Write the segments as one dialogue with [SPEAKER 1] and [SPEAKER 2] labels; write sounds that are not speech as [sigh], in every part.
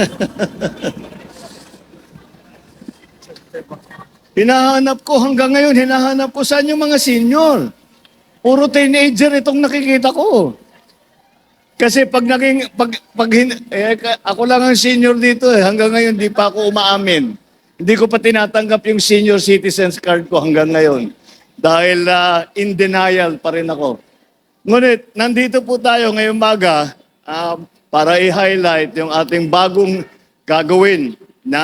[SPEAKER 1] [laughs] Hinahanap ko hanggang ngayon, hinahanap ko saan yung mga senior. Puro teenager itong nakikita ko. Kasi pag naging, pag, pag, eh, ako lang ang senior dito eh, hanggang ngayon di pa ako umaamin. Hindi ko pa tinatanggap yung senior citizens card ko hanggang ngayon. Dahil ah, in denial pa rin ako. Ngunit, nandito po tayo ngayong maga ah, para i-highlight yung ating bagong gagawin na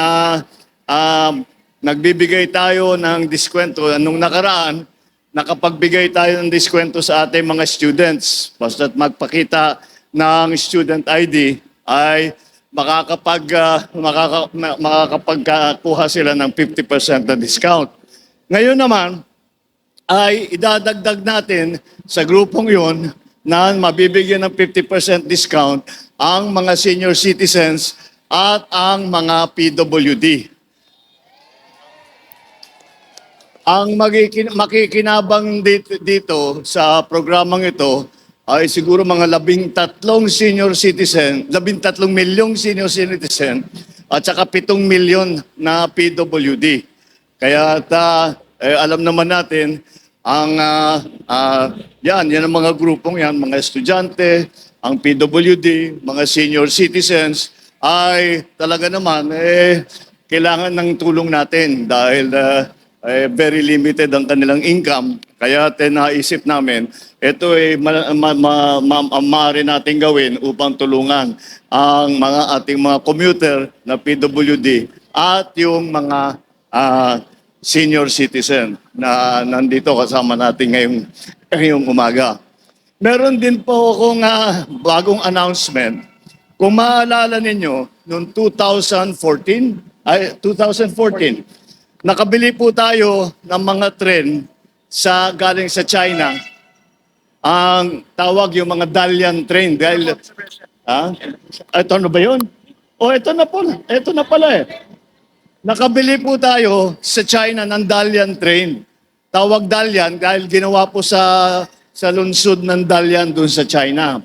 [SPEAKER 1] ah, nagbibigay tayo ng diskwento. Nung nakaraan, nakapagbigay tayo ng diskwento sa ating mga students. Basta't magpakita ng student ID ay makakapag ah, makaka, ma- makakapagkuha sila ng 50% na discount. Ngayon naman, ay idadagdag natin sa grupong yon na mabibigyan ng 50% discount ang mga senior citizens at ang mga PWD. Ang magikin- makikinabang dito, dito sa programang ito ay siguro mga labing tatlong senior citizen, labing tatlong milyong senior citizen at saka pitong milyon na PWD. Kaya ta, eh, alam naman natin ang ah, ah, yan, yan ang mga grupong yan, mga estudyante, ang PWD, mga senior citizens ay talaga naman eh kailangan ng tulong natin dahil ah, eh, very limited ang kanilang income. Kaya naisip namin, ito ay ma- ma- ma- ma- ma- maaari natin gawin upang tulungan ang mga ating mga commuter na PWD at yung mga ah, senior citizen na nandito kasama natin ngayong, ngayong umaga. Meron din po akong ah, bagong announcement. Kung maalala ninyo, noong 2014, ay 2014, nakabili po tayo ng mga tren sa galing sa China. Ang tawag yung mga Dalian train dahil ha? Ito na ba 'yun? O ito na po. Ito na pala eh. Nakabili po tayo sa China ng Dalian train. Tawag Dalian dahil ginawa po sa sa lungsod ng Dalian doon sa China.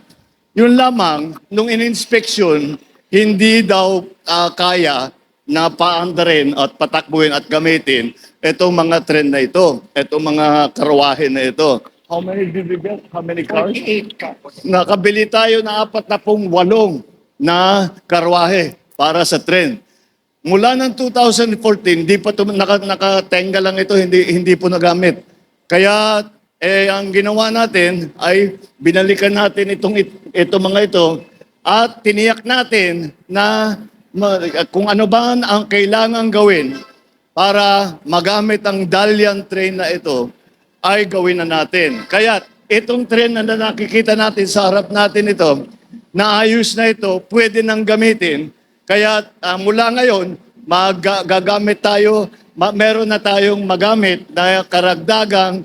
[SPEAKER 1] Yun lamang, nung in-inspection, hindi daw ah, kaya na paandarin at patakbuhin at gamitin itong mga tren na ito, itong mga karwahe na ito. How many did we get? How many cars? Nakabili tayo na apat na pong walong na karwahe para sa tren. Mula ng 2014, di pa ito, naka, nakatenga lang ito, hindi, hindi po nagamit. Kaya eh, ang ginawa natin ay binalikan natin itong, it, itong mga ito at tiniyak natin na kung ano ba ang kailangan gawin para magamit ang Dalian train na ito ay gawin na natin. Kaya itong train na nakikita natin sa harap natin ito, naayos na ito, pwede nang gamitin. Kaya ah, mula ngayon, magagamit tayo, ma- meron na tayong magamit na karagdagang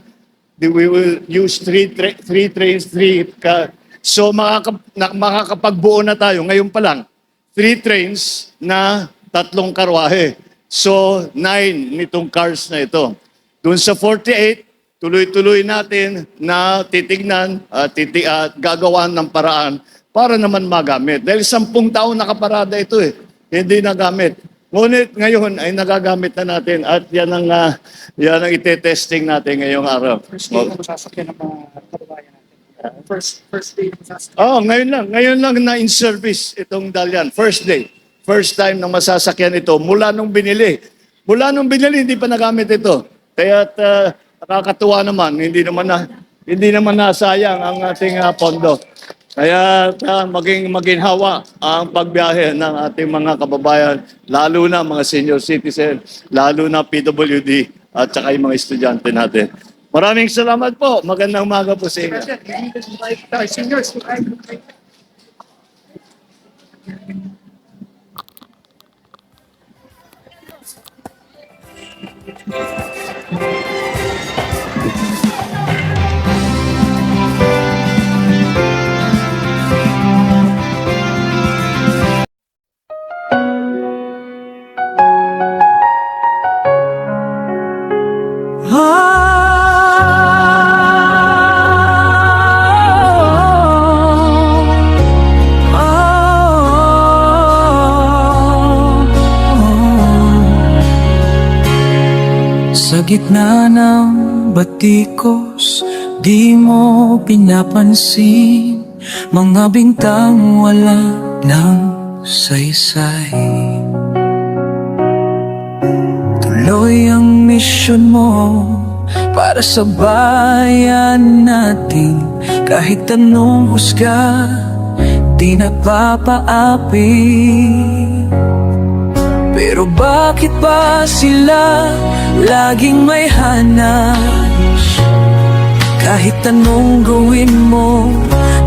[SPEAKER 1] we will use three, tra- three trains, three ka, so makaka, na, makakapagbuo na tayo ngayon pa lang, three trains na tatlong karwahe. So, nine nitong cars na ito. Doon sa 48, tuloy-tuloy natin na titignan at titi, at gagawan ng paraan para naman magamit. Dahil sampung taon nakaparada ito eh, hindi nagamit. Ngunit ngayon ay nagagamit na natin at yan ang, ah, yan ang ite-testing natin ngayong araw.
[SPEAKER 2] First day na masasakyan ng mga kababayan natin. First, first day na masasakyan.
[SPEAKER 1] Oh, ngayon lang. Ngayon lang na in service itong Dalian. First day. First time na masasakyan ito mula nung binili. Mula nung binili, hindi pa nagamit ito. Kaya uh, nakakatuwa naman, hindi naman na hindi naman nasayang ang ating ah, pondo. Kaya uh, maging maginhawa ang pagbiyahe ng ating mga kababayan, lalo na mga senior citizen, lalo na PWD at saka yung mga estudyante natin. Maraming salamat po. Magandang umaga po sa inyo.
[SPEAKER 2] Thank you.
[SPEAKER 3] Gitna ng batikos Di mo pinapansin. Mga bintang wala ng saysay. Tuloy ang misyon mo Para sa bayan natin. Kahit anong husga Di napapaapi Pero bakit ba sila Laging may hanap? Kahit anong gawin mo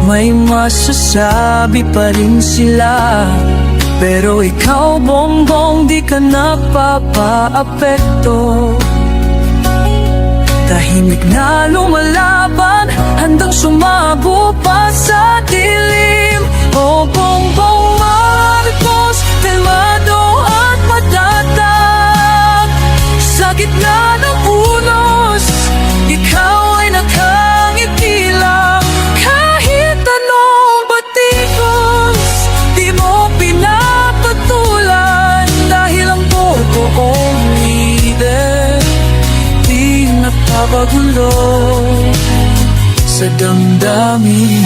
[SPEAKER 3] May masasabi pa rin sila. Pero ikaw bongbong di ka napapaapekto Tahimik na lumalaban Handang sumabo pa sa dilim. O bongbong napapagulo Sa damdamin